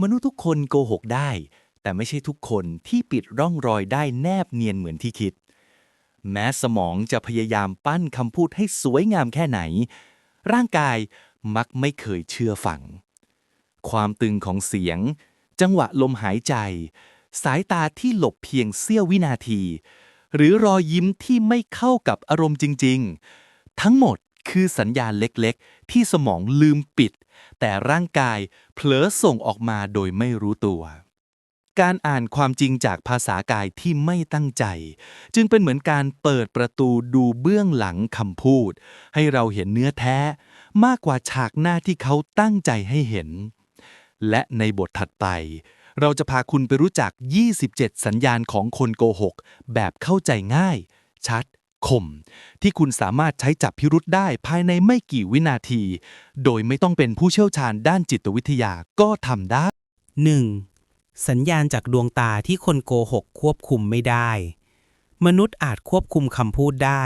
มนุษย์ทุกคนโกหกได้ แต่ไม่ใช่ทุกคนที่ปิดร่องรอยได้แนบเนียนเหมือนที่คิด แม้สมองจะพยายามปั้นคำพูดให้สวยงามแค่ไหน ร่างกายมักไม่เคยเชื่อฟัง ความตึงของเสียง จังหวะลมหายใจ สายตาที่หลบเพียงเสี้ยววินาที หรือรอยยิ้มที่ไม่เข้ากับอารมณ์จริง ๆ ทั้งหมด คือสัญญาณเล็กๆ ที่สมองลืมปิด แต่ร่างกายเผลอส่งออกมาโดยไม่รู้ตัว การอ่านความจริงจากภาษากายที่ไม่ตั้งใจ จึงเป็นเหมือนการเปิดประตูดูเบื้องหลังคำพูด ให้เราเห็นเนื้อแท้ มากกว่าฉากหน้าที่เขาตั้งใจให้เห็น และในบทถัดไปเราจะพาคุณไปรู้จัก 27 สัญญาณของคนโกหก แบบเข้าใจง่าย ชัด คม ที่คุณสามารถใช้จับพิรุษได้ภายในไม่กี่วินาที โดยไม่ต้องเป็นผู้เชี่ยวชาญด้านจิตวิทยาก็ทำได้ 1. สัญญาณจากดวงตาที่คนโกหกควบคุมไม่ได้ มนุษย์อาจควบคุมคำพูดได้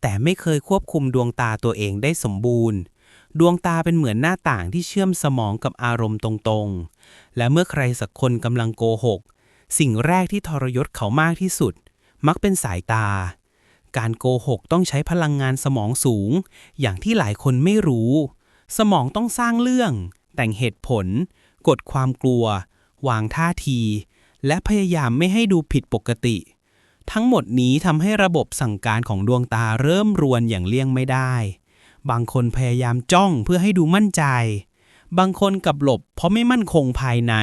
แต่ไม่เคยควบคุมดวงตาตัวเองได้สมบูรณ์ดวงตาเป็นเหมือนหน้าต่างที่เชื่อมสมองกับอารมณ์ตรงๆ และเมื่อใครสักคนกำลังโกหก สิ่งแรกที่ทรยศเขามากที่สุด มักเป็นสายตา การโกหกต้องใช้พลังงานสมองสูง อย่างที่หลายคนไม่รู้ สมองต้องสร้างเรื่อง แต่งเหตุผล กดความกลัว วางท่าที และพยายามไม่ให้ดูผิดปกติ ทั้งหมดนี้ทำให้ระบบสั่งการของดวงตาเริ่มรวนอย่างเลี่ยงไม่ได้ บางคนพยายามจ้องเพื่อให้ดูมั่นใจ บางคนกลับหลบเพราะไม่มั่นคงภายใน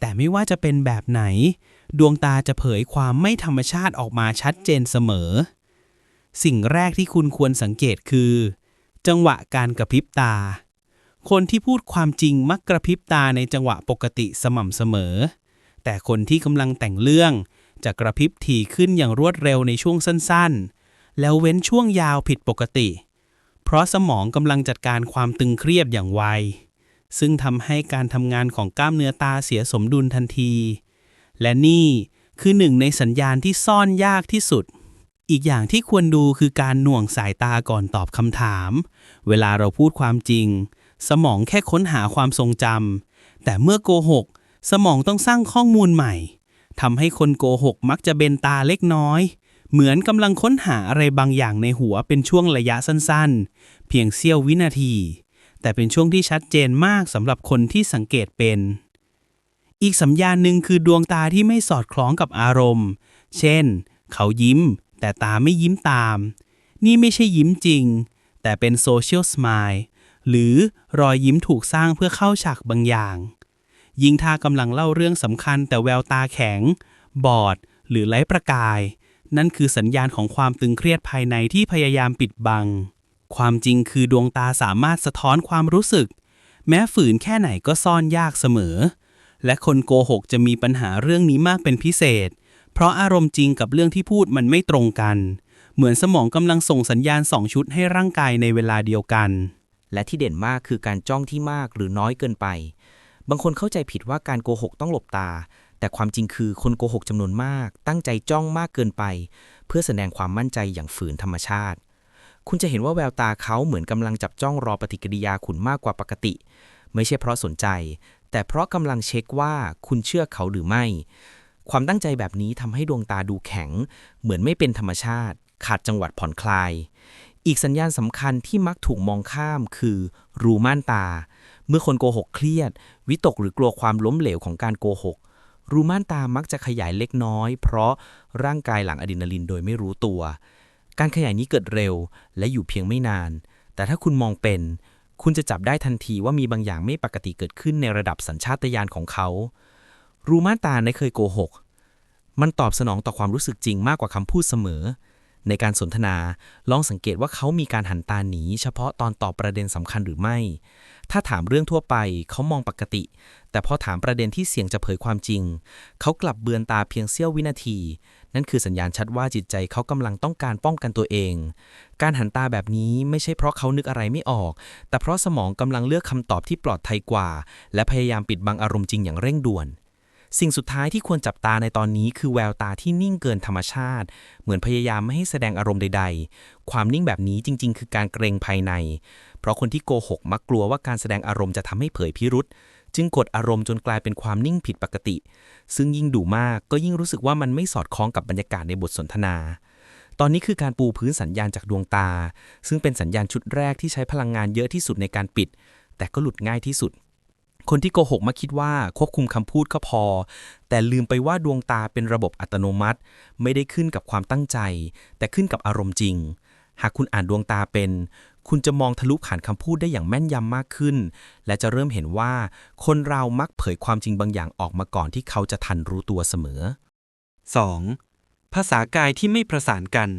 แต่ไม่ว่าจะเป็นแบบไหน ดวงตาจะเผยความไม่ธรรมชาติออกมาชัดเจนเสมอ สิ่งแรกที่คุณควรสังเกตคือ จังหวะการกระพริบตา คนที่พูดความจริงมักกระพริบตาในจังหวะปกติสม่ำเสมอ แต่คนที่กำลังแต่งเรื่อง จะกระพริบถี่ขึ้นอย่างรวดเร็วในช่วงสั้นๆ แล้วเว้นช่วงยาวผิดปกติ เพราะสมองกำลังจัดการความตึงเครียดอย่างไว ซึ่งทำให้การทำงานของกล้ามเนื้อตาเสียสมดุลทันที และนี่คือหนึ่งในสัญญาณที่ซ่อนยากที่สุด อีกอย่างที่ควรดูคือการหน่วงสายตาก่อนตอบคำถาม เวลาเราพูดความจริง สมองแค่ค้นหาความทรงจำแต่เมื่อโกหก สมองต้องสร้างข้อมูลใหม่ทำให้คนโกหกมักจะเบนตาเล็กน้อย เหมือนกำลังค้นหาอะไรบางอย่างในหัวเป็นช่วงระยะสั้นๆ เพียงเสี้ยววินาที แต่เป็นช่วงที่ชัดเจนมากสำหรับคนที่สังเกตเป็น อีกสัญญาณหนึ่งคือดวงตาที่ไม่สอดคล้องกับอารมณ์ เช่น เขายิ้ม แต่ตาไม่ยิ้มตาม นี่ไม่ใช่ยิ้มจริง แต่เป็นโซเชียลสมายหรือรอยยิ้มถูกสร้างเพื่อเข้าฉากบางอย่าง ยิ่งถ้ากำลังเล่าเรื่องสำคัญแต่แววตาแข็ง บอด หรือไร้ประกาย นั่นคือสัญญาณของความตึงเครียดภายในที่พยายามปิดบัง ความจริงคือดวงตาสามารถสะท้อนความรู้สึก แม้ฝืนแค่ไหนก็ซ่อนยากเสมอ และคนโกหกจะมีปัญหาเรื่องนี้มากเป็นพิเศษ เพราะอารมณ์จริงกับเรื่องที่พูดมันไม่ตรงกัน เหมือนสมองกำลังส่งสัญญาณสองชุดให้ร่างกายในเวลาเดียวกัน และที่เด่นมากคือการจ้องที่มากหรือน้อยเกินไป บางคนเข้าใจผิดว่าการโกหกต้องหลบตา แต่ความจริงคือคนโกหกจำนวนมาก ตั้งใจจ้องมากเกินไป เพื่อแสดงความมั่นใจอย่างฝืนธรรมชาติ คุณจะเห็นว่าแววตาเขาเหมือนกำลังจับจ้องรอปฏิกิริยาคุณมากกว่าปกติ ไม่ใช่เพราะสนใจ แต่เพราะกำลังเช็คว่าคุณเชื่อเขาหรือไม่ ความตั้งใจแบบนี้ทำให้ดวงตาดูแข็ง เหมือนไม่เป็นธรรมชาติ ขาดจังหวัดผ่อนคลาย อีกสัญญาณสำคัญที่มักถูกมองข้ามคือ รูม่านตา เมื่อคนโกหกเครียด วิตกหรือกลัวความล้มเหลวของการโกหก รูม่านตามักจะขยายเล็กน้อย เพราะร่างกายหลั่งอะดรีนาลินโดยไม่รู้ตัว การขยายนี้เกิดเร็วและอยู่เพียงไม่นาน แต่ถ้าคุณมองเป็น คุณจะจับได้ทันทีว่ามีบางอย่างไม่ปกติเกิดขึ้นในระดับสัญชาตญาณของเขา รูม่านตาไม่เคยโกหก มันตอบสนองต่อความรู้สึกจริงมากกว่าคำพูดเสมอ ในการสนทนาลองสังเกตว่าเขามีการหันตาหนีเฉพาะตอนตอบประเด็นสำคัญหรือไม่ ถ้าถามเรื่องทั่วไปเขามองปกติ แต่พอถามประเด็นที่เสี่ยงจะเผยความจริง เขากลับเบือนตาเพียงเสี้ยววินาที นั่นคือสัญญาณชัดว่าจิตใจเขากำลังต้องการป้องกันตัวเอง การหันตาแบบนี้ไม่ใช่เพราะเขานึกอะไรไม่ออก แต่เพราะสมองกำลังเลือกคำตอบที่ปลอดภัยกว่า และพยายามปิดบังอารมณ์จริงอย่างเร่งด่วน สิ่งสุดท้ายที่ควรจับตาในตอนนี้คือแววตาที่นิ่งเกินธรรมชาติ เหมือนพยายามไม่ให้แสดงอารมณ์ใด ๆ ความนิ่งแบบนี้จริง ๆ คือการเกรงภายใน เพราะคนที่โกหกมักกลัวว่าการแสดงอารมณ์จะทำให้เผยพิรุษจึงกดอารมณ์จนกลายเป็นความนิ่งผิดปกติ ซึ่งยิ่งดูมากก็ยิ่งรู้สึกว่ามันไม่สอดคล้องกับบรรยากาศในบทสนทนา ตอนนี้คือการปูพื้นสัญญาณจากดวงตา ซึ่งเป็นสัญญาณชุดแรกที่ใช้พลังงานเยอะที่สุดในการปิด แต่ก็หลุดง่ายที่สุด คนที่โกหกมักคิดว่าควบคุมคำพูดก็พอ แต่ลืมไปว่าดวงตาเป็นระบบอัตโนมัติ ไม่ได้ขึ้นกับความตั้งใจ แต่ขึ้นกับอารมณ์จริง หากคุณอ่านดวงตาเป็น คุณจะมองทะลุผ่านคำพูดได้อย่างแม่นยำมากขึ้น และจะเริ่มเห็นว่า คนเรามักเผยความจริงบางอย่างออกมาก่อนที่เขาจะทันรู้ตัวเสมอ 2. ภาษากายที่ไม่ประสานกัน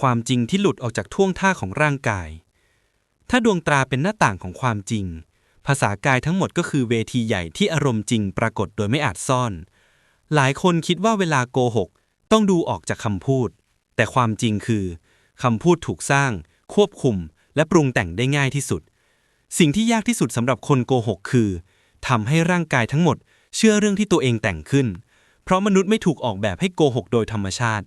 ความจริงที่หลุดออกจากท่วงท่าของร่างกาย ถ้าดวงตาเป็นหน้าต่างของความจริง ภาษากายทั้งหมดก็คือเวทีใหญ่ที่อารมณ์จริงปรากฏโดยไม่อาจซ่อน หลายคนคิดว่าเวลาโกหก ต้องดูออกจากคำพูด แต่ความจริงคือคำพูดถูกสร้าง ควบคุม และปรุงแต่งได้ง่ายที่สุด สิ่งที่ยากที่สุดสำหรับคนโกหกคือทำให้ร่างกายทั้งหมด เชื่อเรื่องที่ตัวเองแต่งขึ้น เพราะมนุษย์ไม่ถูกออกแบบให้โกหกโดยธรรมชาติ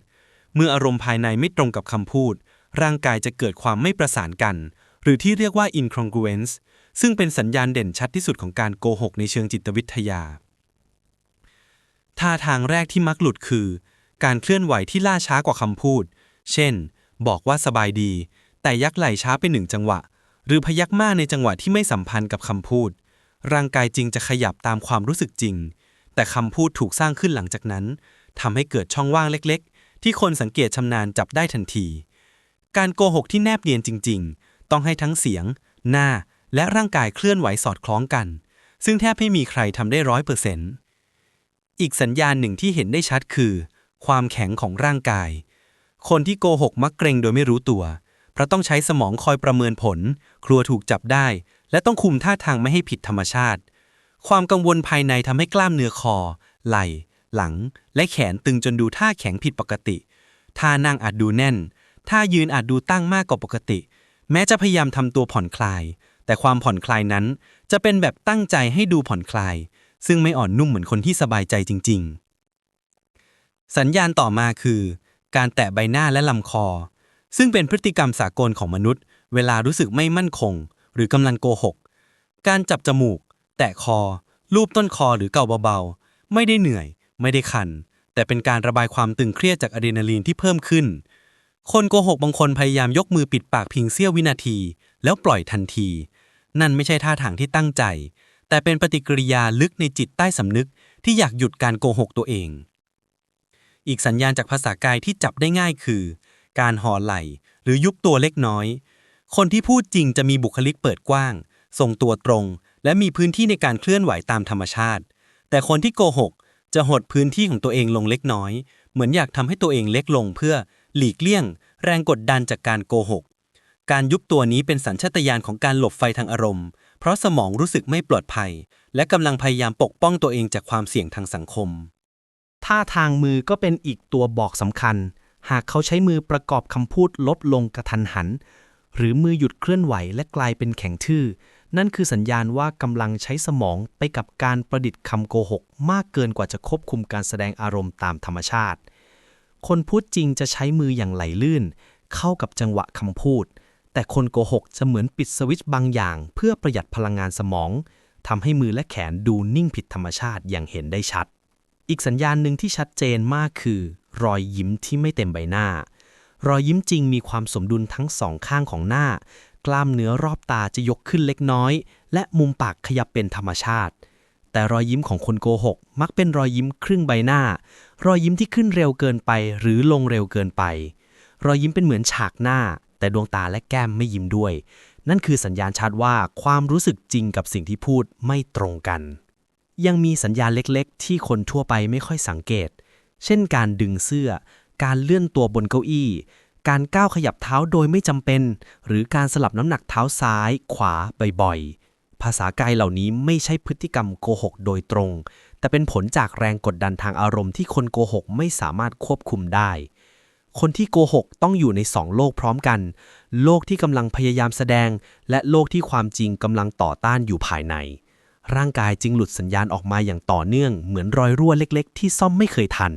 เมื่ออารมณ์ภายในไม่ตรงกับคำพูด ร่างกายจะเกิดความไม่ประสานกัน หรือที่เรียกว่า incongruence ซึ่งเป็นสัญญาณเด่นชัดที่สุดของการโกหกในเชิงจิตวิทยา ท่าทางแรกที่มักหลุดคือ การเคลื่อนไหวที่ล่าช้ากว่าคำพูด เช่น บอกว่าสบายดี แต่ยักไหล่ช้าไปหนึ่งจังหวะ หรือพยักหน้าในจังหวะที่ไม่สัมพันธ์กับคำพูด ร่างกายจริงจะขยับตามความรู้สึกจริง แต่คำพูดถูกสร้างขึ้นหลังจากนั้นทำให้เกิดช่องว่างเล็ก ๆ ที่คนสังเกตชำนาญจับได้ทันที การโกหกที่แนบเนียนจริง ๆ ต้องให้ทั้งเสียง หน้า และร่างกายเคลื่อนไหวสอดคล้องกัน ซึ่งแทบไม่มีใครทำได้ร้อยเปอร์เซนต์อีกสัญญาณหนึ่งที่เห็นได้ชัดคือ ความแข็งของร่างกาย คนที่โกหกมักเกรงโดยไม่รู้ตัว เพราะต้องใช้สมองคอยประเมินผลครัวถูกจับได้ และต้องคุมท่าทางไม่ให้ผิดธรรมชาติ ความกังวลภายในทำให้กล้ามเนื้อคอ ไหล่ หลัง และแขนตึงจนดูท่าแข็งผิดปกติ ท่านั่งอาจดูแน่น ท่ายืนอาจดูตั้งมากกว่าปกติ แม้จะพยายามทำตัวผ่อนคลาย แต่ความผ่อนคลายนั้นจะเป็นแบบตั้งใจให้ดูผ่อนคลาย ซึ่งไม่อ่อนนุ่มเหมือนคนที่สบายใจจริง ๆ สัญญาณต่อมาคือ การแตะใบหน้าและลำคอ ซึ่งเป็นพฤติกรรมสากลของมนุษย์ เวลารู้สึกไม่มั่นคง หรือกำลังโกหก การจับจมูก แตะคอ ลูบต้นคอหรือเกาเบาๆ ไม่ได้เหนื่อย ไม่ได้คัน แต่เป็นการระบายความตึงเครียดจากอะดรีนาลีนที่เพิ่มขึ้นคนโกหกบางคนพยายามยกมือปิดปากเพียงเสี้ยววินาที แล้วปล่อยทันที นั่นไม่ใช่ท่าทางที่ตั้งใจ แต่เป็นปฏิกิริยาลึกในจิตใต้สำนึกที่อยากหยุดการโกหกตัวเอง อีกสัญญาณจากภาษากายที่จับได้ง่ายคือ การห่อไหล่หรือยุบตัวเล็กน้อย คนที่พูดจริงจะมีบุคลิกเปิดกว้าง ทรงตัวตรง และมีพื้นที่ในการเคลื่อนไหวตามธรรมชาติ แต่คนที่โกหกจะหดพื้นที่ของตัวเองลงเล็กน้อย เหมือนอยากทำให้ตัวเองเล็กลงเพื่อหลีกเลี่ยง แรงกดดันจากการโกหก การยุบตัวนี้เป็นสัญชาตญาณของการหลบไฟทางอารมณ์ เพราะสมองรู้สึกไม่ปลอดภัย และกำลังพยายามปกป้องตัวเองจากความเสี่ยงทางสังคม ท่าทางมือก็เป็นอีกตัวบอกสำคัญ หากเขาใช้มือประกอบคำพูดลดลงกระทันหัน หรือมือหยุดเคลื่อนไหวและกลายเป็นแข็งทื่อ นั่นคือสัญญาณว่ากำลังใช้สมองไปกับการประดิษฐ์คำโกหก มากเกินกว่าจะควบคุมการแสดงอารมณ์ตามธรรมชาติ คนพูดจริงจะใช้มืออย่างไหลลื่น เข้ากับจังหวะคำพูด แต่คนโกหกจะเหมือนปิดสวิตช์บางอย่าง เพื่อประหยัดพลังงานสมองทำให้มือและแขนดูนิ่งผิดธรรมชาติอย่างเห็นได้ชัด อีกสัญญาณหนึ่งที่ชัดเจนมากคือ รอยยิ้มที่ไม่เต็มใบหน้า รอยยิ้มจริงมีความสมดุลทั้งสองข้างของหน้า กล้ามเนื้อรอบตาจะยกขึ้นเล็กน้อย และมุมปากขยับเป็นธรรมชาติ แต่รอยยิ้มของคนโกหก มักเป็นรอยยิ้มครึ่งใบหน้า รอยยิ้มที่ขึ้นเร็วเกินไปหรือลงเร็วเกินไป รอยยิ้มเป็นเหมือนฉากหน้า แต่ดวงตาและแก้มไม่ยิ้มด้วย นั่นคือสัญญาณชัดว่าความรู้สึกจริงกับสิ่งที่พูดไม่ตรงกัน ยังมีสัญญาณเล็กๆ ที่คนทั่วไปไม่ค่อยสังเกต เช่นการดึงเสื้อ การเลื่อนตัวบนเก้าอี้ การก้าวขยับเท้าโดยไม่จำเป็น หรือการสลับน้ำหนักเท้าซ้าย ขวาบ่อยๆ ภาษากายเหล่านี้ไม่ใช่พฤติกรรมโกหกโดยตรง แต่เป็นผลจากแรงกดดันทางอารมณ์ที่คนโกหกไม่สามารถควบคุมได้ คนที่โกหกต้องอยู่ในสองโลกพร้อมกัน โลกที่กำลังพยายามแสดง และโลกที่ความจริงกำลังต่อต้านอยู่ภายใน ร่างกายจึงหลุดสัญญาณออกมาอย่างต่อเนื่อง เหมือนรอยรั่วเล็ก ๆ ที่ซ่อมไม่เคยทัน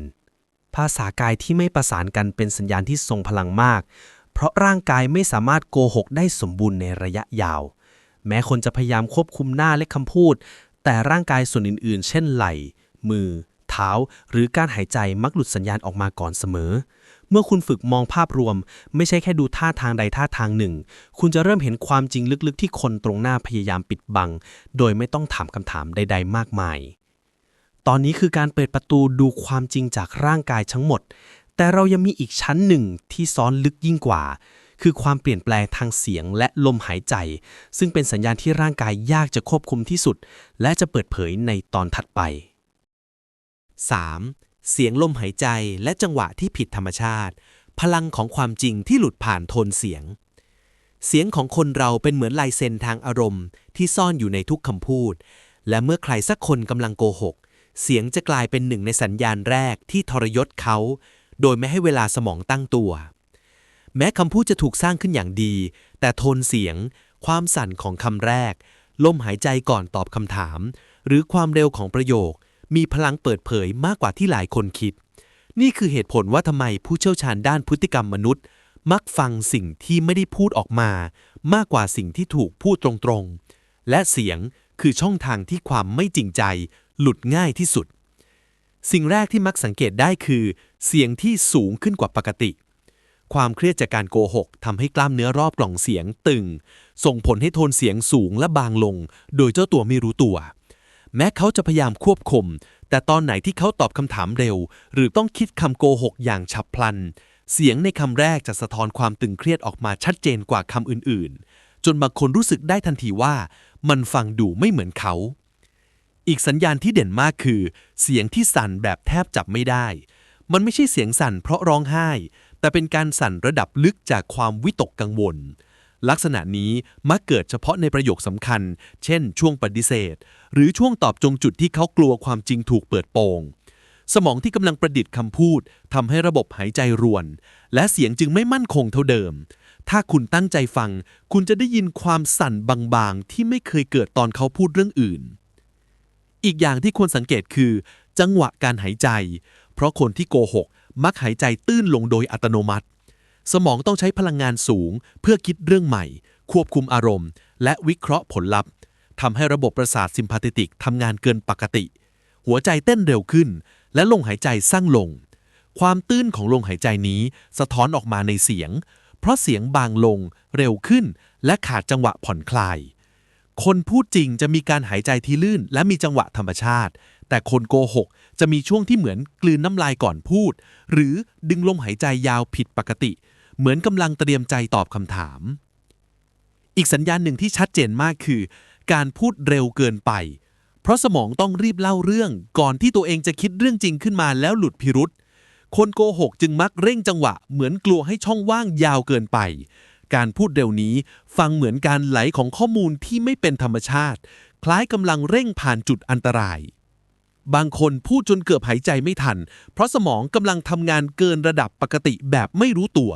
ภาษากายที่ไม่ประสานกันเป็นสัญญาณที่ทรงพลังมาก เพราะร่างกายไม่สามารถโกหกได้สมบูรณ์ในระยะยาว แม้คนจะพยายามควบคุมหน้าและคำพูด แต่แต่ร่างกายส่วนอื่น ๆ เช่นไหล่ มือ เท้า หรือการหายใจมักหลุดสัญญาณออกมาก่อนเสมอ เมื่อคุณฝึกมองภาพรวม ไม่ใช่แค่ดูท่าทางใดท่าทางหนึ่ง คุณจะเริ่มเห็นความจริงลึกๆ ที่คนตรงหน้าพยายามปิดบัง โดยไม่ต้องถามคำถามใด ๆ มากมาย ตอนนี้คือการเปิดประตูดูความจริงจากร่างกายทั้งหมด แต่เรายังมีอีกชั้นหนึ่งที่ซ้อนลึกยิ่งกว่า คือความเปลี่ยนแปลงทางเสียงและลมหายใจ ซึ่งเป็นสัญญาณที่ร่างกายยากจะควบคุมที่สุด และจะเปิดเผยในตอนถัดไป 3. เสียงลมหายใจและจังหวะที่ผิดธรรมชาติ พลังของความจริงที่หลุดผ่านโทนเสียง เสียงของคนเราเป็นเหมือนลายเซ็นทางอารมณ์ ที่ซ่อนอยู่ในทุกคำพูด และเมื่อใครสักคนกำลังโกหก เสียงจะกลายเป็นหนึ่งในสัญญาณแรกที่ทรยศเขา โดยไม่ให้เวลาสมองตั้งตัว แม้คำพูดจะถูกสร้างขึ้นอย่างดี แต่โทนเสียง ความสั่นของคำแรก ลมหายใจก่อนตอบคำถาม หรือความเร็วของประโยค มีพลังเปิดเผยมากกว่าที่หลายคนคิด นี่คือเหตุผลว่าทำไมผู้เชี่ยวชาญด้านพฤติกรรมมนุษย์ มักฟังสิ่งที่ไม่ได้พูดออกมา มากกว่าสิ่งที่ถูกพูดตรงๆ และเสียงคือช่องทางที่ความไม่จริงใจ หลุดง่ายที่สุด สิ่งแรกที่มักสังเกตได้คือ เสียงที่สูงขึ้นกว่าปกติ ความเครียดจากการโกหกทำให้กล้ามเนื้อรอบกล่องเสียงตึง ส่งผลให้โทนเสียงสูงและบางลง โดยเจ้าตัวไม่รู้ตัว แม้เขาจะพยายามควบคุม แต่ตอนไหนที่เขาตอบคำถามเร็ว หรือต้องคิดคำโกหกอย่างฉับพลัน เสียงในคำแรกจะสะท้อนความตึงเครียดออกมาชัดเจนกว่าคำอื่นๆ จนบางคนรู้สึกได้ทันทีว่า มันฟังดูไม่เหมือนเขา อีกสัญญาณที่เด่นมากคือ เสียงที่สั่นแบบแทบจับไม่ได้ มันไม่ใช่เสียงสั่นเพราะร้องไห้ แต่เป็นการสั่นระดับลึกจากความวิตกกังวล ลักษณะนี้มักเกิดเฉพาะในประโยคสำคัญ เช่น ช่วงปฏิเสธ หรือช่วงตอบจงจุดที่เขากลัวความจริงถูกเปิดโปง สมองที่กำลังประดิษฐ์คำพูดทำให้ระบบหายใจรวน และเสียงจึงไม่มั่นคงเท่าเดิม ถ้าคุณตั้งใจฟัง คุณจะได้ยินความสั่นบางๆ ที่ไม่เคยเกิดตอนเขาพูดเรื่องอื่น อีกอย่างที่ควรสังเกตคือ จังหวะการหายใจ เพราะคนที่โกหกมักหายใจตื้นลงโดยอัตโนมัติ สมองต้องใช้พลังงานสูง เพื่อคิดเรื่องใหม่ ควบคุมอารมณ์ และวิเคราะห์ผลลัพธ์ทำให้ระบบประสาทซิมพาติติกทำงานเกินปกติ หัวใจเต้นเร็วขึ้น และลงหายใจสั้นลง ความตื้นของลงหายใจนี้สะท้อนออกมาในเสียง เพราะเสียงบางลง เร็วขึ้น และขาดจังหวะผ่อนคลาย คนพูดจริงจะมีการหายใจที่ลื่น และมีจังหวะธรรมชาติ แต่คนโกหกจะมีช่วงที่เหมือนกลืนน้ำลายก่อนพูด หรือดึงลมหายใจยาวผิดปกติ เหมือนกำลังเตรียมใจตอบคำถาม อีกสัญญาณหนึ่งที่ชัดเจนมากคือ การพูดเร็วเกินไป เพราะสมองต้องรีบเล่าเรื่องก่อนที่ตัวเองจะคิดเรื่องจริงขึ้นมาแล้วหลุดพิรุษคนโกหกจึงมักเร่งจังหวะ เหมือนกลัวให้ช่องว่างยาวเกินไป การพูดเร็วนี้ฟังเหมือนการไหลของข้อมูลที่ไม่เป็นธรรมชาติ คล้ายกำลังเร่งผ่านจุดอันตราย บางคนพูดจนเกือบหายใจไม่ทัน เพราะสมองกำลังทำงานเกินระดับปกติแบบไม่รู้ตัว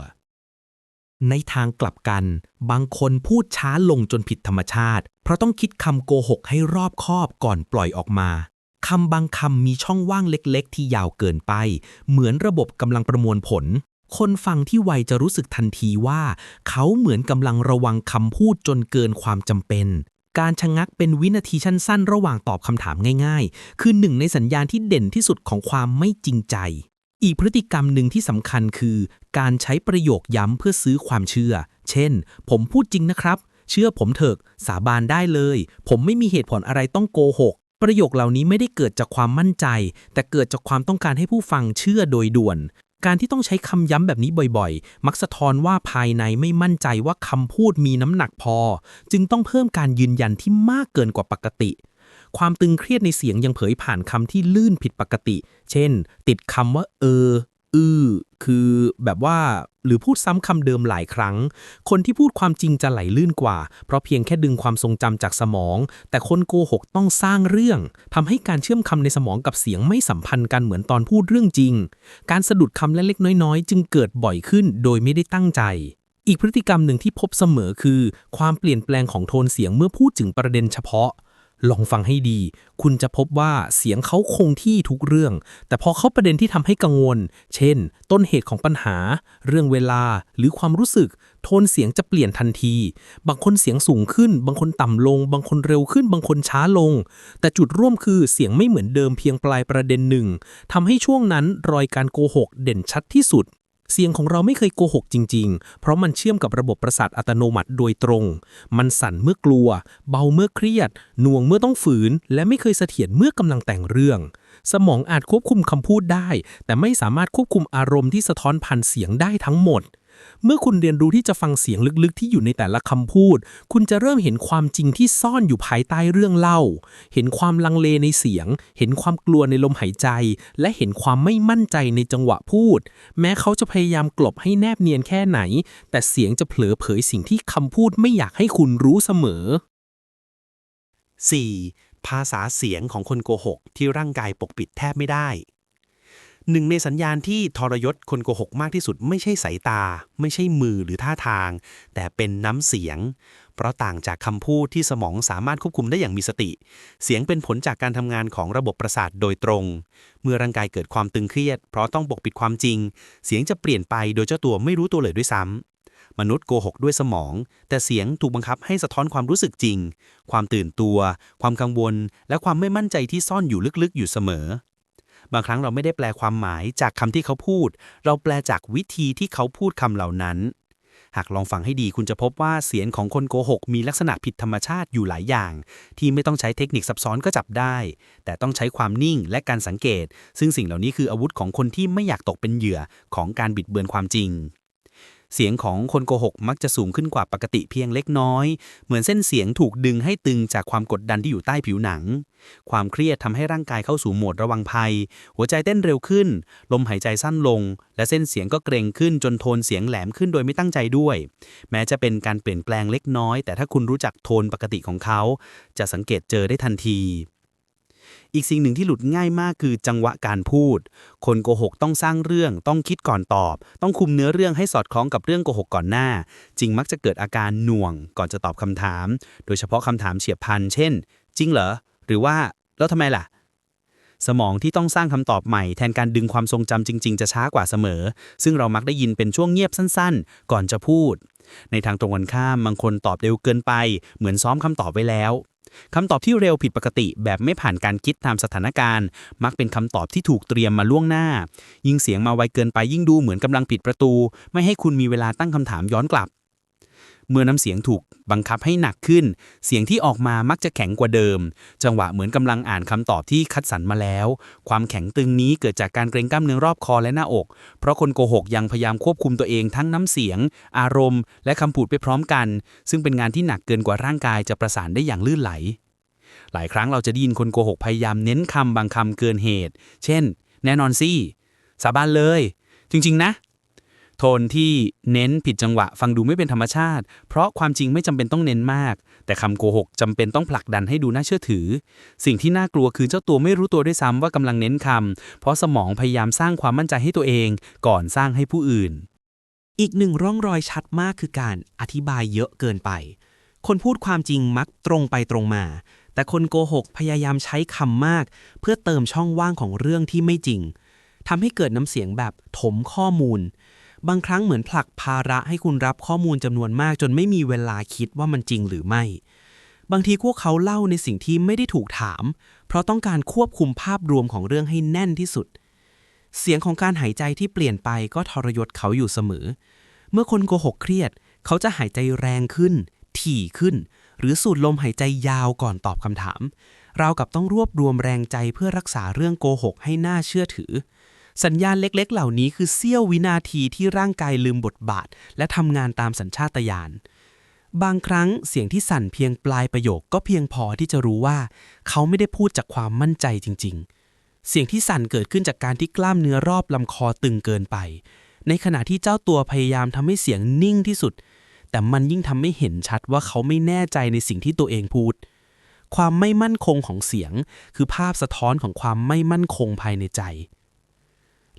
ในทางกลับกัน บางคนพูดช้าลงจนผิดธรรมชาติ เพราะต้องคิดคำโกหกให้รอบคอบก่อนปล่อยออกมาคำบางคำมีช่องว่างเล็กๆ ที่ยาวเกินไป เหมือนระบบกำลังประมวลผล คนฟังที่ไวจะรู้สึกทันทีว่า เขาเหมือนกำลังระวังคำพูดจนเกินความจำเป็น การชะงักเป็นวินาทีสั้นๆ ระหว่างตอบคำถามง่าย ๆ คือหนึ่งในสัญญาณที่เด่นที่สุดของความไม่จริงใจ อีกพฤติกรรมหนึ่งที่สำคัญคือ การใช้ประโยคย้ำเพื่อซื้อความเชื่อ เช่น ผมพูดจริงนะครับ เชื่อผมเถอะ สาบานได้เลย ผมไม่มีเหตุผลอะไรต้องโกหก ประโยคเหล่านี้ไม่ได้เกิดจากความมั่นใจ แต่เกิดจากความต้องการให้ผู้ฟังเชื่อโดยด่วน การที่ต้องใช้คำย้ำแบบนี้บ่อยๆ มักสะท้อนว่าภายในไม่มั่นใจว่าคำพูดมีน้ำหนักพอ จึงต้องเพิ่มการยืนยันที่มากเกินกว่าปกติ ความตึงเครียดในเสียงยังเผยผ่านคำที่ลื่นผิดปกติ เช่น ติดคำว่า เออ อือ คือแบบว่า หรือพูดซ้ำคำเดิมหลายครั้ง คนที่พูดความจริงจะไหลลื่นกว่า เพราะเพียงแค่ดึงความทรงจำจากสมอง แต่คนโกหกต้องสร้างเรื่องทำให้การเชื่อมคำในสมองกับเสียงไม่สัมพันธ์กันเหมือนตอนพูดเรื่องจริง การสะดุดคำเล็กๆน้อยๆ จึงเกิดบ่อยขึ้นโดยไม่ได้ตั้งใจอีกพฤติกรรมหนึ่งที่พบเสมอคือ ความเปลี่ยนแปลงของโทนเสียงเมื่อพูดถึงประเด็นเฉพาะ ลองฟังให้ดี คุณจะพบว่าเสียงเขาคงที่ทุกเรื่อง แต่พอเขาประเด็นที่ทำให้กังวล เช่น ต้นเหตุของปัญหา เรื่องเวลา หรือความรู้สึก โทนเสียงจะเปลี่ยนทันที บางคนเสียงสูงขึ้น บางคนต่ำลง บางคนเร็วขึ้น บางคนช้าลง แต่จุดร่วมคือเสียงไม่เหมือนเดิมเพียงปลายประเด็นหนึ่งทำให้ช่วงนั้นรอยการโกหกเด่นชัดที่สุด เสียงของเราไม่เคยโกหกจริง ๆ เพราะมันเชื่อมกับระบบประสาทอัตโนมัติโดยตรง มันสั่นเมื่อกลัว เบาเมื่อเครียด หน่วงเมื่อต้องฝืน และไม่เคยเสถียรเมื่อกำลังแต่งเรื่อง สมองอาจควบคุมคำพูดได้ แต่ไม่สามารถควบคุมอารมณ์ที่สะท้อนผ่านเสียงได้ทั้งหมด เมื่อคุณเรียนรู้ที่จะฟังเสียงลึกๆ ที่อยู่ในแต่ละคำพูด คุณจะเริ่มเห็นความจริงที่ซ่อนอยู่ภายใต้เรื่องเล่า เห็นความลังเลในเสียง เห็นความกลัวในลมหายใจ และเห็นความไม่มั่นใจในจังหวะพูด แม้เขาจะพยายามกลบให้แนบเนียนแค่ไหน แต่เสียงจะเผลอเผยสิ่งที่คำพูดไม่อยากให้คุณรู้เสมอ 4. ภาษาเสียงของคนโกหกที่ร่างกายปกปิดแทบไม่ได้ หนึ่งในสัญญาณที่ทรยศคนโกหกมากที่สุดไม่ใช่สายตา ไม่ใช่มือหรือท่าทาง แต่เป็นน้ำเสียง เพราะต่างจากคำพูดที่สมองสามารถควบคุมได้อย่างมีสติ เสียงเป็นผลจากการทำงานของระบบประสาทโดยตรง เมื่อร่างกายเกิดความตึงเครียด เพราะต้องปกปิดความจริง เสียงจะเปลี่ยนไปโดยเจ้าตัวไม่รู้ตัวเลยด้วยซ้ำมนุษย์โกหกด้วยสมอง แต่เสียงถูกบังคับให้สะท้อนความรู้สึกจริง ความตื่นตัว ความกังวล และความไม่มั่นใจที่ซ่อนอยู่ลึกๆ อยู่เสมอ บางครั้งเราไม่ได้แปลความหมายจากคำที่เขาพูด เราแปลจากวิธีที่เขาพูดคำเหล่านั้น หากลองฟังให้ดีคุณจะพบว่าเสียงของคนโกหกมีลักษณะผิดธรรมชาติอยู่หลายอย่าง ที่ไม่ต้องใช้เทคนิคซับซ้อนก็จับได้ แต่ต้องใช้ความนิ่งและการสังเกต ซึ่งสิ่งเหล่านี้คืออาวุธของคนที่ไม่อยากตกเป็นเหยื่อของการบิดเบือนความจริง เสียงของคนโกหกมักจะสูงขึ้นกว่าปกติเพียงเล็กน้อย เหมือนเส้นเสียงถูกดึงให้ตึงจากความกดดันที่อยู่ใต้ผิวหนัง ความเครียดทำให้ร่างกายเข้าสู่โหมดระวังภัย หัวใจเต้นเร็วขึ้น ลมหายใจสั้นลง และเส้นเสียงก็เกรงขึ้นจนโทนเสียงแหลมขึ้นโดยไม่ตั้งใจด้วย แม้จะเป็นการเปลี่ยนแปลงเล็กน้อย แต่ถ้าคุณรู้จักโทนปกติของเขา จะสังเกตเจอได้ทันที อีกสิ่งหนึ่งที่หลุดง่ายมากคือจังหวะการพูด คนโกหกต้องสร้างเรื่อง ต้องคิดก่อนตอบ ต้องคุมเนื้อเรื่องให้สอดคล้องกับเรื่องโกหกก่อนหน้า จริงมักจะเกิดอาการหน่วงก่อนจะตอบคำถาม โดยเฉพาะคำถามเฉียบพลัน เช่น จริงเหรอ หรือว่า แล้วทำไมล่ะ สมองที่ต้องสร้างคำตอบใหม่แทนการดึงความทรงจำจริง ๆ จะช้ากว่าเสมอ ซึ่งเรามักได้ยินเป็นช่วงเงียบสั้น ๆ ก่อนจะพูดในทางตรงกันข้ามบางคนตอบเร็วเกินไป เหมือนซ้อมคำตอบไว้แล้ว คำตอบที่เร็วผิดปกติแบบไม่ผ่านการคิดตามสถานการณ์ มักเป็นคำตอบที่ถูกเตรียมมาล่วงหน้า ยิ่งเสียงมาไวเกินไปยิ่งดูเหมือนกำลังปิดประตู ไม่ให้คุณมีเวลาตั้งคำถามย้อนกลับ เมื่อน้ำเสียงถูกบังคับให้หนักขึ้น เสียงที่ออกมามักจะแข็งกว่าเดิม จังหวะเหมือนกำลังอ่านคำตอบที่คัดสรรมาแล้ว ความแข็งตึงนี้เกิดจากการเกรงกล้ามเนื้อรอบคอและหน้าอก เพราะคนโกหกยังพยายามควบคุมตัวเองทั้งน้ำเสียง อารมณ์ และคำพูดไปพร้อมกัน ซึ่งเป็นงานที่หนักเกินกว่าร่างกายจะประสานได้อย่างลื่นไหล หลายครั้งเราจะได้ยินคนโกหกพยายามเน้นคำบางคำเกินเหตุ เช่น แน่นอนสิสาบานเลย จริงๆนะ โทนที่เน้นผิดจังหวะฟังดูไม่เป็นธรรมชาติ เพราะความจริงไม่จำเป็นต้องเน้นมาก แต่คำโกหกจำเป็นต้องผลักดันให้ดูน่าเชื่อถือ สิ่งที่น่ากลัวคือเจ้าตัวไม่รู้ตัวด้วยซ้ำว่ากำลังเน้นคำเพราะสมองพยายามสร้างความมั่นใจให้ตัวเอง ก่อนสร้างให้ผู้อื่น อีกหนึ่งร่องรอยชัดมากคือการอธิบายเยอะเกินไป คนพูดความจริงมักตรงไปตรงมา แต่คนโกหกพยายามใช้คำมาก เพื่อเติมช่องว่างของเรื่องที่ไม่จริงทำให้เกิดน้ำเสียงแบบถมข้อมูล บางครั้งเหมือนผลักภาระให้คุณรับข้อมูลจำนวนมาก จนไม่มีเวลาคิดว่ามันจริงหรือไม่ บางทีพวกเขาเล่าในสิ่งที่ไม่ได้ถูกถาม เพราะต้องการควบคุมภาพรวมของเรื่องให้แน่นที่สุด เสียงของการหายใจที่เปลี่ยนไปก็ทรยศเขาอยู่เสมอ เมื่อคนโกหกเครียด เขาจะหายใจแรงขึ้น ถี่ขึ้น หรือสูดลมหายใจยาวก่อนตอบคำถามเรากับต้องรวบรวมแรงใจเพื่อรักษาเรื่องโกหกให้น่าเชื่อถือ สัญญาณเล็กๆ เหล่านี้คือเสี้ยววินาทีที่ร่างกายลืมบทบาท และทำงานตามสัญชาตญาณ บางครั้งเสียงที่สั่นเพียงปลายประโยคก็เพียงพอที่จะรู้ว่า เขาไม่ได้พูดจากความมั่นใจจริง ๆ เสียงที่สั่นเกิดขึ้นจากการที่กล้ามเนื้อรอบลำคอตึงเกินไป ในขณะที่เจ้าตัวพยายามทำให้เสียงนิ่งที่สุด แต่มันยิ่งทำให้เห็นชัดว่าเขาไม่แน่ใจในสิ่งที่ตัวเองพูดความไม่มั่นคงของเสียง คือภาพสะท้อนของความไม่มั่นคงภายในใจ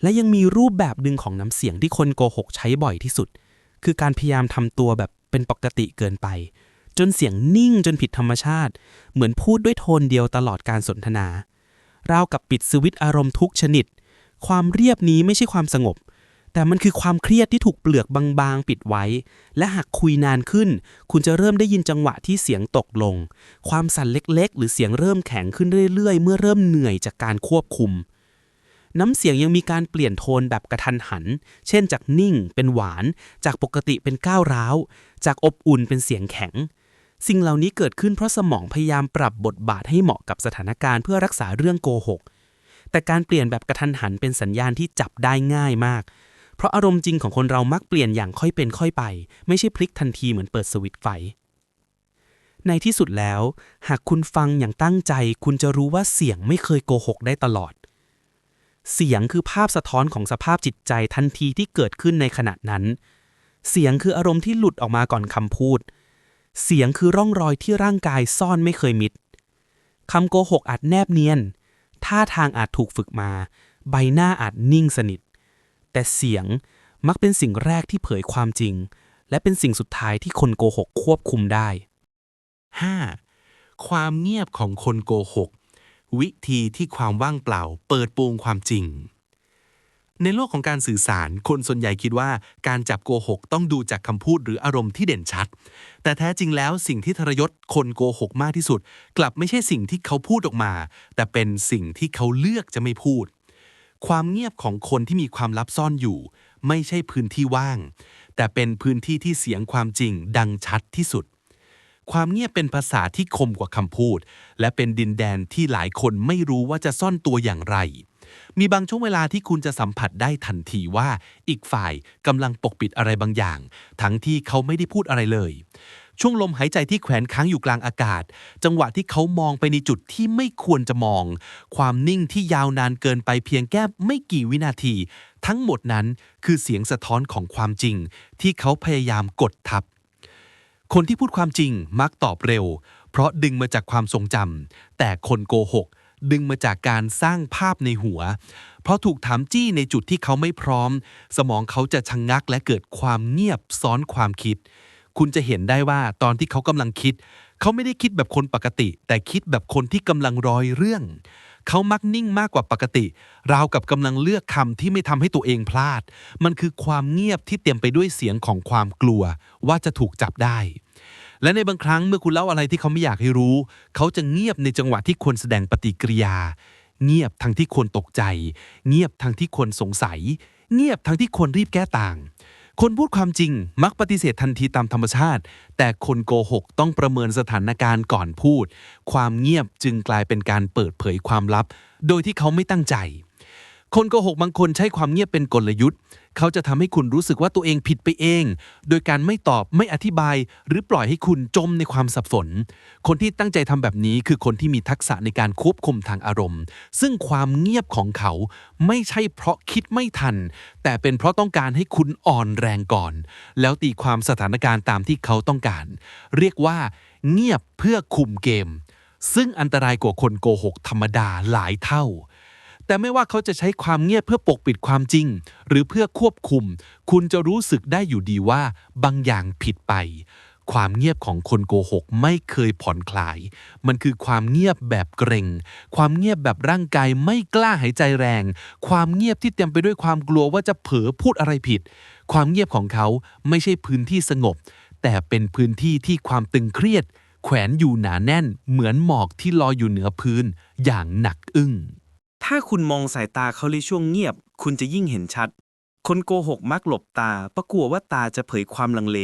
และยังมีรูปแบบหนึ่งของน้ำเสียงที่คนโกหกใช้บ่อยที่สุด คือการพยายามทำตัวแบบเป็นปกติเกินไป จนเสียงนิ่งจนผิดธรรมชาติ เหมือนพูดด้วยโทนเดียวตลอดการสนทนาราวกับปิดสวิตอารมณ์ทุกชนิด ความเรียบนี้ไม่ใช่ความสงบ แต่มันคือความเครียดที่ถูกเปลือกบางๆ ปิดไว้ และหากคุยนานขึ้น คุณจะเริ่มได้ยินจังหวะที่เสียงตกลง ความสั่นเล็กๆ หรือเสียงเริ่มแข็งขึ้นเรื่อยๆ เมื่อเริ่มเหนื่อยจากการควบคุม น้ำเสียงยังมีการเปลี่ยนโทนแบบกระทันหัน เช่นจากนิ่งเป็นหวาน จากปกติเป็นก้าวร้าว จากอบอุ่นเป็นเสียงแข็ง สิ่งเหล่านี้เกิดขึ้นเพราะสมองพยายามปรับบทบาทให้เหมาะกับสถานการณ์เพื่อรักษาเรื่องโกหก แต่การเปลี่ยนแบบกระทันหันเป็นสัญญาณที่จับได้ง่ายมาก เพราะอารมณ์จริงของคนเรามักเปลี่ยนอย่างค่อยเป็นค่อยไป ไม่ใช่พลิกทันทีเหมือนเปิดสวิตไฟในที่สุดแล้ว หากคุณฟังอย่างตั้งใจ คุณจะรู้ว่าเสียงไม่เคยโกหกได้ตลอด เสียงคือภาพสะท้อนของสภาพจิตใจทันทีที่เกิดขึ้นในขณะนั้น เสียงคืออารมณ์ที่หลุดออกมาก่อนคำพูด เสียงคือร่องรอยที่ร่างกายซ่อนไม่เคยมิดคำโกหกอาจแนบเนียน ท่าทางอาจถูกฝึกมา ใบหน้าอาจนิ่งสนิท แต่เสียงมักเป็นสิ่งแรกที่เผยความจริง และเป็นสิ่งสุดท้ายที่คนโกหกควบคุมได้ 5. ความเงียบของคนโกหก วิธีที่ความว่างเปล่า เปิดโปงความจริง ในโลกของการสื่อสาร คนส่วนใหญ่คิดว่าการจับโกหกต้องดูจากคำพูดหรืออารมณ์ที่เด่นชัด แต่แท้จริงแล้วสิ่งที่ทรยศคนโกหกมากที่สุด กลับไม่ใช่สิ่งที่เขาพูดออกมา แต่เป็นสิ่งที่เขาเลือกจะไม่พูด ความเงียบของคนที่มีความลับซ่อนอยู่ ไม่ใช่พื้นที่ว่าง แต่เป็นพื้นที่ที่เสียงความจริงดังชัดที่สุด ความเงียบเป็นภาษาที่คมกว่าคำพูด และเป็นดินแดนที่หลายคนไม่รู้ว่าจะซ่อนตัวอย่างไร มีบางช่วงเวลาที่คุณจะสัมผัสได้ทันทีว่า อีกฝ่ายกำลังปกปิดอะไรบางอย่าง ทั้งที่เขาไม่ได้พูดอะไรเลย ช่วงลมหายใจที่แขวนค้างอยู่กลางอากาศ จังหวะที่เขามองไปในจุดที่ไม่ควรจะมอง ความนิ่งที่ยาวนานเกินไปเพียงแค่ไม่กี่วินาที ทั้งหมดนั้นคือเสียงสะท้อนของความจริง ที่เขาพยายามกดทับ คนที่พูดความจริงมักตอบเร็ว เพราะดึงมาจากความทรงจำแต่คนโกหก ดึงมาจากการสร้างภาพในหัว เพราะถูกถามจี้ในจุดที่เขาไม่พร้อม สมองเขาจะชะงงักและเกิดความเงียบซ้อนความคิด คุณจะเห็นได้ว่าตอนที่เขากำลังคิด เขาไม่ได้คิดแบบคนปกติ แต่คิดแบบคนที่กำลังรอยเรื่อง เขามักนิ่งมากกว่าปกติ ราวกับกำลังเลือกคำที่ไม่ทำให้ตัวเองพลาด มันคือความเงียบที่เต็มไปด้วยเสียงของความกลัว ว่าจะถูกจับได้ และในบางครั้งเมื่อคุณเล่าอะไรที่เขาไม่อยากให้รู้ เขาจะเงียบในจังหวะที่ควรแสดงปฏิกิริยา เงียบทั้งที่ควรตกใจ เงียบทั้งที่ควรสงสัย เงียบทั้งที่ควรรีบแก้ต่าง คนพูดความจริงมักปฏิเสธทันทีตามธรรมชาติ แต่คนโกหกต้องประเมินสถานการณ์ก่อนพูด ความเงียบจึงกลายเป็นการเปิดเผยความลับ โดยที่เขาไม่ตั้งใจ คนโกหกบางคนใช้ความเงียบเป็นกลยุทธ์ เขาจะทำให้คุณรู้สึกว่าตัวเองผิดไปเอง โดยการไม่ตอบไม่อธิบาย หรือปล่อยให้คุณจมในความสับสน คนที่ตั้งใจทำแบบนี้คือคนที่มีทักษะในการควบคุมทางอารมณ์ ซึ่งความเงียบของเขาไม่ใช่เพราะคิดไม่ทัน แต่เป็นเพราะต้องการให้คุณอ่อนแรงก่อน แล้วตีความสถานการณ์ตามที่เขาต้องการ เรียกว่า เงียบเพื่อคุมเกม ซึ่งอันตรายกว่าคนโกหกธรรมดาหลายเท่า แต่ไม่ว่าเขาจะใช้ความเงียบเพื่อปกปิดความจริง หรือเพื่อควบคุม คุณจะรู้สึกได้อยู่ดีว่าบางอย่างผิดไป ความเงียบของคนโกหกไม่เคยผ่อนคลาย มันคือความเงียบแบบเกรงความเงียบแบบร่างกายไม่กล้าหายใจแรง ความเงียบที่เต็มไปด้วยความกลัวว่าจะเผลอพูดอะไรผิด ความเงียบของเขาไม่ใช่พื้นที่สงบ แต่เป็นพื้นที่ที่ความตึงเครียด แขวนอยู่หนาแน่น เหมือนหมอกที่ลอยอยู่เหนือพื้น อย่างหนักอึ้ง ถ้าคุณมองสายตาเขาในช่วงเงียบ คุณจะยิ่งเห็นชัด คนโกหกมักหลบตาเพราะกลัวว่าตาจะเผยความลังเล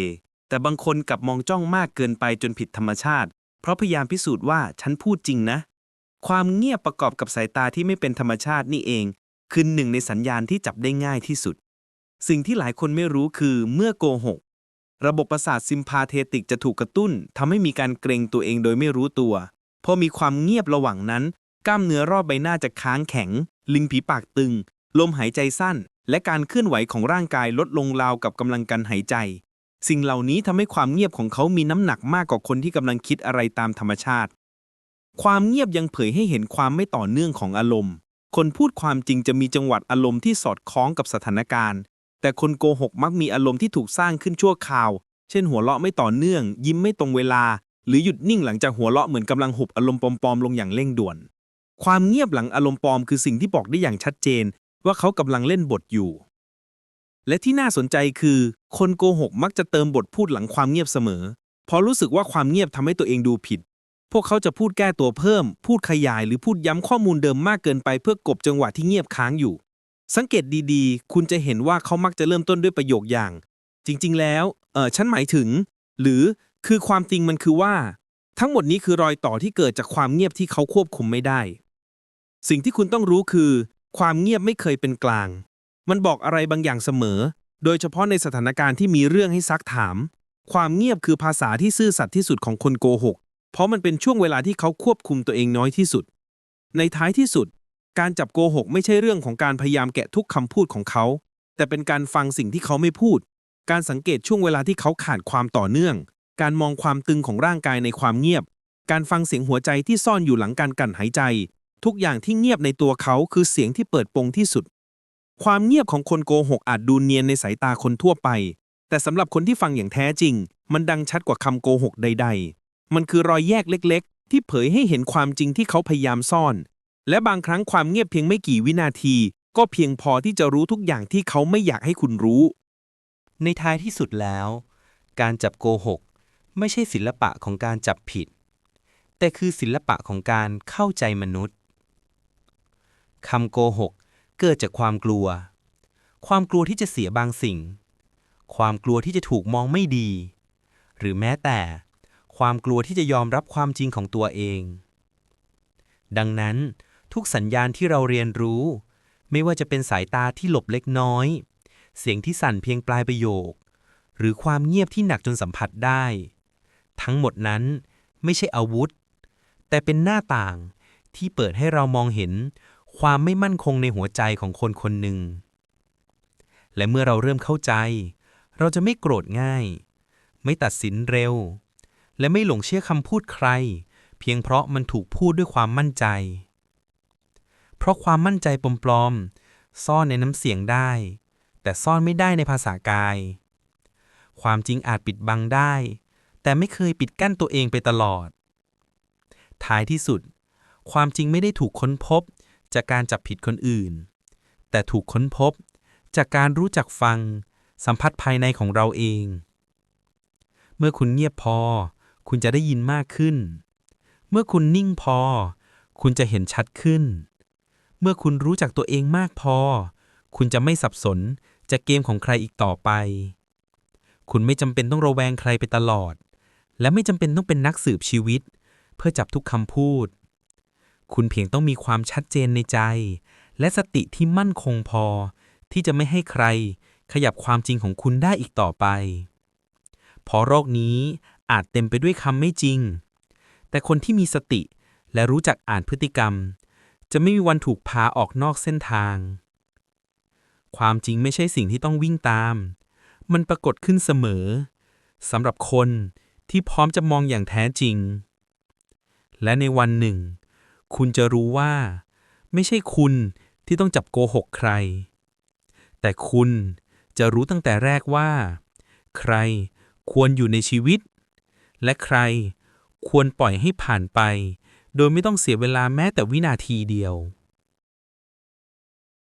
แต่บางคนกลับมองจ้องมากเกินไปจนผิดธรรมชาติ เพราะพยายามพิสูจน์ว่าฉันพูดจริงนะ ความเงียบประกอบกับสายตาที่ไม่เป็นธรรมชาตินี่เอง คือหนึ่งในสัญญาณที่จับได้ง่ายที่สุด สิ่งที่หลายคนไม่รู้คือเมื่อโกหก ระบบประสาทซิมพาเทติกจะถูกกระตุ้นทำให้มีการเกรงตัวเองโดยไม่รู้ตัวพอมีความเงียบระหว่างนั้น ล้ามเนื้อรอบใบหน้าจะค้างแข็ง ลิงผีปากตึง ลมหายใจสั้น และการเคลื่อนไหวของร่างกายลดลงราวกับกำลังการหายใจ สิ่งเหล่านี้ทำให้ความเงียบของเขามีน้ำหนักมากกว่าคนที่กำลังคิดอะไรตามธรรมชาติ ความเงียบยังเผยให้เห็นความไม่ต่อเนื่องของอารมณ์ คนพูดความจริงจะมีจังหวัดอารมณ์ที่สอดคล้องกับสถานการณ์ แต่คนโกหกมักมีอารมณ์ที่ถูกสร้างขึ้นชั่วคราว เช่นหัวเราะไม่ต่อเนื่อง ยิ้มไม่ตรงเวลาหรือหยุดนิ่งหลังจากหัวเราะเหมือนกำลังหุบอารมณ์ปลอมๆลงอย่างเร่งด่วน ความเงียบหลังอารมณ์ปลอมคือสิ่งที่บอกได้อย่างชัดเจน ว่าเขากำลังเล่นบทอยู่ และที่น่าสนใจคือ คนโกหกมักจะเติมบทพูดหลังความเงียบเสมอ พอรู้สึกว่าความเงียบทำให้ตัวเองดูผิด พวกเขาจะพูดแก้ตัวเพิ่ม พูดขยายหรือพูดย้ำข้อมูลเดิมมากเกินไปเพื่อกบจังหวะที่เงียบค้างอยู่ สังเกตดีๆ คุณจะเห็นว่าเขามักจะเริ่มต้นด้วยประโยคอย่าง จริง ๆ แล้วเออฉันหมายถึง หรือคือความจริงมันคือว่า ทั้งหมดนี้คือรอยต่อที่เกิดจากความเงียบที่เขาควบคุมไม่ได้ สิ่งที่คุณต้องรู้คือ ความเงียบไม่เคยเป็นกลาง มันบอกอะไรบางอย่างเสมอ โดยเฉพาะในสถานการณ์ที่มีเรื่องให้ซักถาม ความเงียบคือภาษาที่ซื่อสัตย์ที่สุดของคนโกหก เพราะมันเป็นช่วงเวลาที่เขาควบคุมตัวเองน้อยที่สุด ในท้ายที่สุด การจับโกหกไม่ใช่เรื่องของการพยายามแกะทุกคำพูดของเขา แต่เป็นการฟังสิ่งที่เขาไม่พูด การสังเกตช่วงเวลาที่เขาขาดความต่อเนื่อง การมองความตึงของร่างกายในความเงียบ การฟังเสียงหัวใจที่ซ่อนอยู่หลังการกั่นหายใจ ทุกอย่างที่เงียบในตัวเขาคือเสียงที่เปิดโปงที่สุด ความเงียบของคนโกหกอาจดูเนียนในสายตาคนทั่วไป แต่สำหรับคนที่ฟังอย่างแท้จริง มันดังชัดกว่าคำโกหกใด ๆ มันคือรอยแยกเล็ก ๆ ที่เผยให้เห็นความจริงที่เขาพยายามซ่อน และบางครั้งความเงียบเพียงไม่กี่วินาที ก็เพียงพอที่จะรู้ทุกอย่างที่เขาไม่อยากให้คุณรู้ ในท้ายที่สุดแล้ว การจับโกหก ไม่ใช่ศิลปะของการจับผิด แต่คือศิลปะของการเข้าใจมนุษย์ คำโกหก เกิดจากความกลัว ความกลัวที่จะเสียบางสิ่ง ความกลัวที่จะถูกมองไม่ดี หรือแม้แต่ ความกลัวที่จะยอมรับความจริงของตัวเอง ดังนั้น ทุกสัญญาณที่เราเรียนรู้ ไม่ว่าจะเป็นสายตาที่หลบเล็กน้อย เสียงที่สั่นเพียงปลายประโยค หรือความเงียบที่หนักจนสัมผัสได้ ทั้งหมดนั้นไม่ใช่อาวุธ แต่เป็นหน้าต่างที่เปิดให้เรามองเห็น ความไม่มั่นคงในหัวใจของคนคนหนึ่ง และเมื่อเราเริ่มเข้าใจ เราจะไม่โกรธง่าย ไม่ตัดสินเร็ว และไม่หลงเชื่อคำพูดใคร เพียงเพราะมันถูกพูดด้วยความมั่นใจ เพราะความมั่นใจปลอมๆซ่อนในน้ำเสียงได้ แต่ซ่อนไม่ได้ในภาษากาย ความจริงอาจปิดบังได้ แต่ไม่เคยปิดกั้นตัวเองไปตลอด ท้ายที่สุด ความจริงไม่ได้ถูกค้นพบ จากการจับผิดคนอื่น แต่ถูกค้นพบจากการรู้จักฟัง สัมผัสภายในของเราเอง เมื่อคุณเงียบพอ คุณจะได้ยินมากขึ้น เมื่อคุณนิ่งพอ คุณจะเห็นชัดขึ้น เมื่อคุณรู้จักตัวเองมากพอ คุณจะไม่สับสนจากเกมของใครอีกต่อไป คุณไม่จำเป็นต้องระแวงใครไปตลอด และไม่จำเป็นต้องเป็นนักสืบชีวิต เพื่อจับทุกคำพูด คุณเพียงต้องมีความชัดเจนในใจ และสติที่มั่นคงพอ ที่จะไม่ให้ใคร ขยับความจริงของคุณได้อีกต่อไป เพราะโรคนี้อาจเต็มไปด้วยคำไม่จริง แต่คนที่มีสติและรู้จักอ่านพฤติกรรม จะไม่มีวันถูกพาออกนอกเส้นทาง ความจริงไม่ใช่สิ่งที่ต้องวิ่งตาม มันปรากฏขึ้นเสมอสำหรับคนที่พร้อมจะมองอย่างแท้จริง และในวันหนึ่ง คุณจะรู้ว่า ไม่ใช่คุณที่ต้องจับโกหกใคร แต่คุณจะรู้ตั้งแต่แรกว่า ใครควรอยู่ในชีวิต และใครควรปล่อยให้ผ่านไป โดยไม่ต้องเสียเวลาแม้แต่วินาทีเดียว